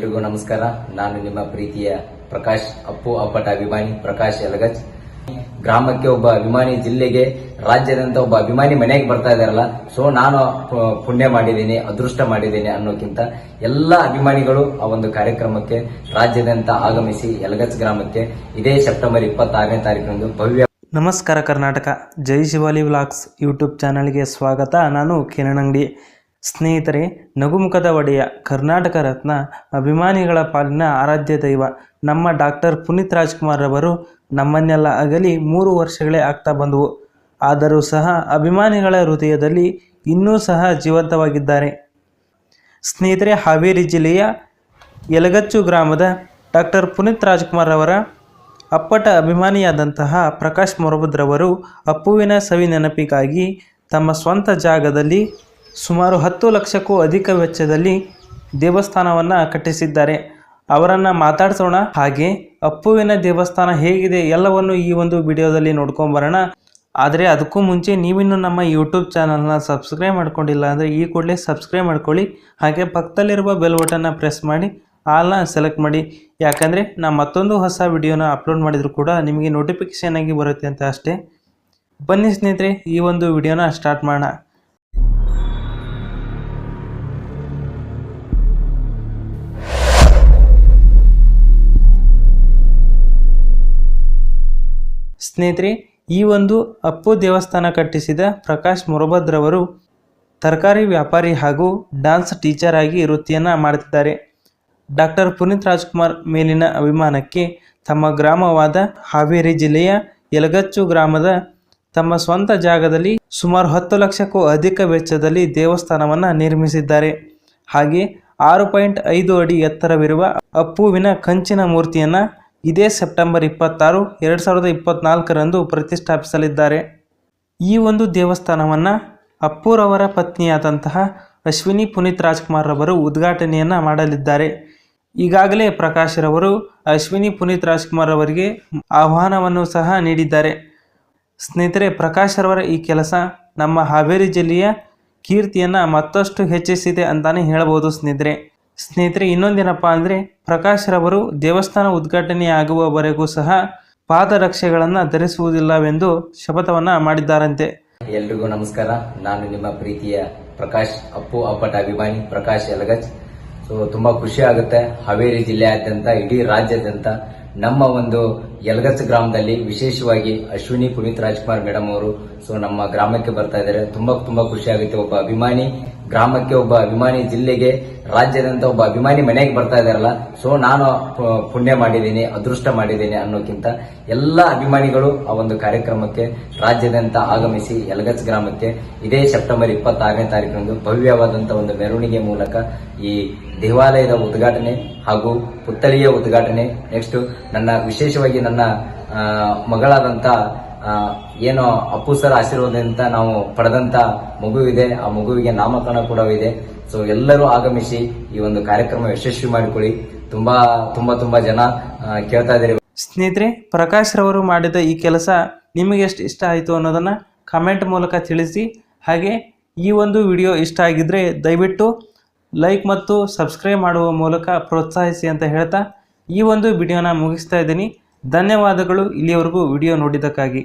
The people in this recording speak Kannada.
ಎಲ್ರಿಗೂ ನಮಸ್ಕಾರ. ನಾನು ನಿಮ್ಮ ಪ್ರೀತಿಯ ಪ್ರಕಾಶ್ ಅಪ್ಪು ಅಪ್ಪಟ ಅಭಿಮಾನಿ ಪ್ರಕಾಶ್ ಯಲಗಜ್. ಗ್ರಾಮಕ್ಕೆ ಒಬ್ಬ ಅಭಿಮಾನಿ, ಜಿಲ್ಲೆಗೆ, ರಾಜ್ಯದಂತ ಒಬ್ಬ ಅಭಿಮಾನಿ ಮನೆಗೆ ಬರ್ತಾ ಇದಾರಲ್ಲ ಸೊ ನಾನು ಪುಣ್ಯ ಮಾಡಿದ್ದೀನಿ, ಅದೃಷ್ಟ ಮಾಡಿದ್ದೀನಿ ಅನ್ನೋಕ್ಕಿಂತ ಎಲ್ಲ ಅಭಿಮಾನಿಗಳು ಆ ಒಂದು ಕಾರ್ಯಕ್ರಮಕ್ಕೆ, ರಾಜ್ಯದಂತ ಆಗಮಿಸಿ ಯಲಗಜ್ ಗ್ರಾಮಕ್ಕೆ ಇದೇ ಸೆಪ್ಟೆಂಬರ್ ಇಪ್ಪತ್ತಾರನೇ ತಾರೀಕಿನಂದು ಭವ್ಯ ನಮಸ್ಕಾರ ಕರ್ನಾಟಕ. ಜೈ ಶಿವಾಲಿ ವ್ಲಾಗ್ಸ್ ಯೂಟ್ಯೂಬ್ ಚಾನಲ್ಗೆ ಸ್ವಾಗತ. ನಾನು ಕಿರಣ್ ಅಂಗಡಿ ಸ್ನೇಹಿತರೆ, ನಗುಮುಖದ ಒಡೆಯ ಕರ್ನಾಟಕ ರತ್ನ ಅಭಿಮಾನಿಗಳ ಪಾಲಿನ ಆರಾಧ್ಯ ದೈವ, ನಮ್ಮ ಡಾಕ್ಟರ್ ಪುನೀತ್ ರಾಜ್ಕುಮಾರ್ ಅವರು ನಮ್ಮನ್ನೆಲ್ಲ ಅಗಲಿ ಮೂರು ವರ್ಷಗಳೇ ಆಗ್ತಾ ಬಂದವು. ಆದರೂ ಸಹ ಅಭಿಮಾನಿಗಳ ಹೃದಯದಲ್ಲಿ ಇನ್ನೂ ಸಹ ಜೀವಂತವಾಗಿದ್ದಾರೆ. ಸ್ನೇಹಿತರೆ, ಹಾವೇರಿ ಜಿಲ್ಲೆಯ ಯಲಗಚ್ಚು ಗ್ರಾಮದ ಡಾಕ್ಟರ್ ಪುನೀತ್ ರಾಜ್ಕುಮಾರ್ ಅವರ ಅಪ್ಪಟ ಅಭಿಮಾನಿಯಾದಂತಹ ಪ್ರಕಾಶ್ ಮೊರಭದ್ರವರು ಅಪ್ಪುವಿನ ಸವಿ ನೆನಪಿಗಾಗಿ ತಮ್ಮ ಸ್ವಂತ ಜಾಗದಲ್ಲಿ ಸುಮಾರು ಹತ್ತು ಲಕ್ಷಕ್ಕೂ ಅಧಿಕ ವೆಚ್ಚದಲ್ಲಿ ದೇವಸ್ಥಾನವನ್ನು ಕಟ್ಟಿಸಿದ್ದಾರೆ. ಅವರನ್ನು ಮಾತಾಡಿಸೋಣ. ಹಾಗೆ ಅಪ್ಪುವಿನ ದೇವಸ್ಥಾನ ಹೇಗಿದೆ ಎಲ್ಲವನ್ನು ಈ ಒಂದು ವಿಡಿಯೋದಲ್ಲಿ ನೋಡ್ಕೊಂಬರೋಣ. ಆದರೆ ಅದಕ್ಕೂ ಮುಂಚೆ ನೀವಿನ್ನು ನಮ್ಮ ಯೂಟ್ಯೂಬ್ ಚಾನಲ್ನ ಸಬ್ಸ್ಕ್ರೈಬ್ ಮಾಡ್ಕೊಂಡಿಲ್ಲ ಅಂದರೆ ಈ ಕೂಡಲೇ ಸಬ್ಸ್ಕ್ರೈಬ್ ಮಾಡ್ಕೊಳ್ಳಿ. ಹಾಗೆ ಪಕ್ಕದಲ್ಲಿರುವ ಬೆಲ್ ಬಟನ್ನ ಪ್ರೆಸ್ ಮಾಡಿ, ಆಲ್ನ ಸೆಲೆಕ್ಟ್ ಮಾಡಿ. ಯಾಕಂದರೆ ನಾ ಮತ್ತೊಂದು ಹೊಸ ವಿಡಿಯೋನ ಅಪ್ಲೋಡ್ ಮಾಡಿದರೂ ಕೂಡ ನಿಮಗೆ ನೋಟಿಫಿಕೇಷನ್ ಆಗಿ ಬರುತ್ತೆ ಅಂತ ಅಷ್ಟೇ. ಬನ್ನಿ ಸ್ನೇಹಿತರೆ, ಈ ಒಂದು ವಿಡಿಯೋನ ಸ್ಟಾರ್ಟ್ ಮಾಡೋಣ. ಸ್ನೇಹಿತರೆ, ಈ ಒಂದು ಅಪ್ಪು ದೇವಸ್ಥಾನ ಕಟ್ಟಿಸಿದ ಪ್ರಕಾಶ್ ಮುರಭದ್ರವರು ತರಕಾರಿ ವ್ಯಾಪಾರಿ ಹಾಗೂ ಡಾನ್ಸ್ ಟೀಚರ್ ಆಗಿ ವೃತ್ತಿಯನ್ನು ಮಾಡುತ್ತಿದ್ದಾರೆ ಡಾಕ್ಟರ್ ಪುನೀತ್ ರಾಜ್ಕುಮಾರ್ ಮೇಲಿನ ಅಭಿಮಾನಕ್ಕೆ ತಮ್ಮ ಗ್ರಾಮವಾದ ಹಾವೇರಿ ಜಿಲ್ಲೆಯ ಯಲಗಚ್ಚು ಗ್ರಾಮದ ತಮ್ಮ ಸ್ವಂತ ಜಾಗದಲ್ಲಿ ಸುಮಾರು ಹತ್ತು ಲಕ್ಷಕ್ಕೂ ಅಧಿಕ ವೆಚ್ಚದಲ್ಲಿ ದೇವಸ್ಥಾನವನ್ನು ನಿರ್ಮಿಸಿದ್ದಾರೆ. ಹಾಗೆ ಆರು ಪಾಯಿಂಟ್ ಐದು ಅಡಿ ಎತ್ತರವಿರುವ ಅಪ್ಪುವಿನ ಕಂಚಿನ ಮೂರ್ತಿಯನ್ನು ಇದೇ ಸೆಪ್ಟೆಂಬರ್ ಇಪ್ಪತ್ತಾರು, ಎರಡು ಸಾವಿರದ ಇಪ್ಪತ್ತ್ನಾಲ್ಕರಂದು ಪ್ರತಿಷ್ಠಾಪಿಸಲಿದ್ದಾರೆ. ಈ ಒಂದು ದೇವಸ್ಥಾನವನ್ನು ಅಪ್ಪೂರವರ ಪತ್ನಿಯಾದಂತಹ ಅಶ್ವಿನಿ ಪುನೀತ್ ರಾಜ್ಕುಮಾರ್ ರವರು ಉದ್ಘಾಟನೆಯನ್ನು ಮಾಡಲಿದ್ದಾರೆ. ಈಗಾಗಲೇ ಪ್ರಕಾಶ್ ರವರು ಅಶ್ವಿನಿ ಪುನೀತ್ ರಾಜ್ಕುಮಾರ್ ಅವರಿಗೆ ಆಹ್ವಾನವನ್ನು ಸಹ ನೀಡಿದ್ದಾರೆ. ಸ್ನೇಹಿತರೆ, ಪ್ರಕಾಶ್ ರವರ ಈ ಕೆಲಸ ನಮ್ಮ ಹಾವೇರಿ ಜಿಲ್ಲೆಯ ಕೀರ್ತಿಯನ್ನು ಮತ್ತಷ್ಟು ಹೆಚ್ಚಿಸಿದೆ ಅಂತಾನೆ ಹೇಳಬಹುದು ಸ್ನೇಹಿತರೆ. ಸ್ನೇಹಿತರೆ ಇನ್ನೊಂದೇನಪ್ಪ ಅಂದರೆ ಪ್ರಕಾಶ್ ರವರು ದೇವಸ್ಥಾನ ಉದ್ಘಾಟನೆ ಆಗುವವರೆಗೂ ಸಹ ಪಾದರಕ್ಷೆಗಳನ್ನು ಧರಿಸುವುದಿಲ್ಲವೆಂದು ಶಪಥವನ್ನು ಮಾಡಿದ್ದಾರಂತೆ. ಎಲ್ರಿಗೂ ನಮಸ್ಕಾರ. ನಾನು ನಿಮ್ಮ ಪ್ರೀತಿಯ ಪ್ರಕಾಶ್ ಅಪ್ಪು ಅಪ್ಪಟ ಅಭಿಮಾನಿ ಪ್ರಕಾಶ್ ಯಲಗಜ್. ಸೊ ತುಂಬಾ ಖುಷಿ ಆಗುತ್ತೆ. ಹಾವೇರಿ ಜಿಲ್ಲೆಯಾದ್ಯಂತ, ಇಡೀ ರಾಜ್ಯಾದ್ಯಂತ ನಮ್ಮ ಒಂದು ಯಲಗಚ್ ಗ್ರಾಮದಲ್ಲಿ ವಿಶೇಷವಾಗಿ ಅಶ್ವಿನಿ ಪುನೀತ್ ರಾಜ್ಕುಮಾರ್ ಮೇಡಮ್ ಅವರು, ಸೊ ನಮ್ಮ ಗ್ರಾಮಕ್ಕೆ ಬರ್ತಾ ಇದ್ದಾರೆ. ತುಂಬಾ ತುಂಬಾ ಖುಷಿ ಆಗುತ್ತೆ. ಒಬ್ಬ ಅಭಿಮಾನಿ, ಗ್ರಾಮಕ್ಕೆ ಒಬ್ಬ ಅಭಿಮಾನಿ, ಜಿಲ್ಲೆಗೆ, ರಾಜ್ಯದಂತ ಒಬ್ಬ ಅಭಿಮಾನಿ ಮನೆಗೆ ಬರ್ತಾ ಇದಾರಲ್ಲ ಸೊ ನಾನು ಪುಣ್ಯ ಮಾಡಿದ್ದೀನಿ, ಅದೃಷ್ಟ ಮಾಡಿದ್ದೀನಿ ಅನ್ನೋಕ್ಕಿಂತ ಎಲ್ಲ ಅಭಿಮಾನಿಗಳು ಆ ಒಂದು ಕಾರ್ಯಕ್ರಮಕ್ಕೆ, ರಾಜ್ಯದಂತ ಆಗಮಿಸಿ ಯಲಗಚ್ ಗ್ರಾಮಕ್ಕೆ ಇದೇ ಸೆಪ್ಟೆಂಬರ್ ಇಪ್ಪತ್ತಾರನೇ ತಾರೀಕಿನಂದು ಭವ್ಯವಾದಂತಹ ಒಂದು ಮೆರವಣಿಗೆ ಮೂಲಕ ಈ ದೇವಾಲಯದ ಉದ್ಘಾಟನೆ ಹಾಗೂ ಪುತ್ಥಳಿಯ ಉದ್ಘಾಟನೆ. ನೆಕ್ಸ್ಟ್ ನನ್ನ ವಿಶೇಷವಾಗಿ ನನ್ನ ಮಗಳಾದಂತ ಏನೋ ಅಪ್ಪು ಸರ್ ಆಶೀರ್ವಾದದಿಂದ ನಾವು ಪಡೆದಂತ ಮಗುವಿದೆ. ಆ ಮಗುವಿಗೆ ನಾಮಕರಣ ಕೂಡ ಇದೆ. ಸೊ ಎಲ್ಲರೂ ಆಗಮಿಸಿ ಈ ಒಂದು ಕಾರ್ಯಕ್ರಮ ಯಶಸ್ವಿ ಮಾಡಿಕೊಳ್ಳಿ. ತುಂಬಾ ತುಂಬಾ ತುಂಬಾ ಜನ ಕೇಳ್ತಾ ಇದ್ದೀರಿ. ಸ್ನೇಹಿತರೆ, ಪ್ರಕಾಶ್ ರವರು ಮಾಡಿದ ಈ ಕೆಲಸ ನಿಮಗೆ ಎಷ್ಟು ಇಷ್ಟ ಆಯಿತು ಅನ್ನೋದನ್ನು ಕಮೆಂಟ್ ಮೂಲಕ ತಿಳಿಸಿ. ಹಾಗೆ, ಈ ಒಂದು ವಿಡಿಯೋ ಇಷ್ಟ ಆಗಿದ್ದರೆ ದಯವಿಟ್ಟು ಲೈಕ್ ಮತ್ತು ಸಬ್ಸ್ಕ್ರೈಬ್ ಮಾಡುವ ಮೂಲಕ ಪ್ರೋತ್ಸಾಹಿಸಿ ಅಂತ ಹೇಳ್ತಾ ಈ ಒಂದು ವಿಡಿಯೋನ ಮುಗಿಸ್ತಾ ಇದ್ದೀನಿ. ಧನ್ಯವಾದಗಳು. ಇಲ್ಲಿಯವರೆಗೂ ವಿಡಿಯೋ ನೋಡಿದ್ದಕ್ಕಾಗಿ.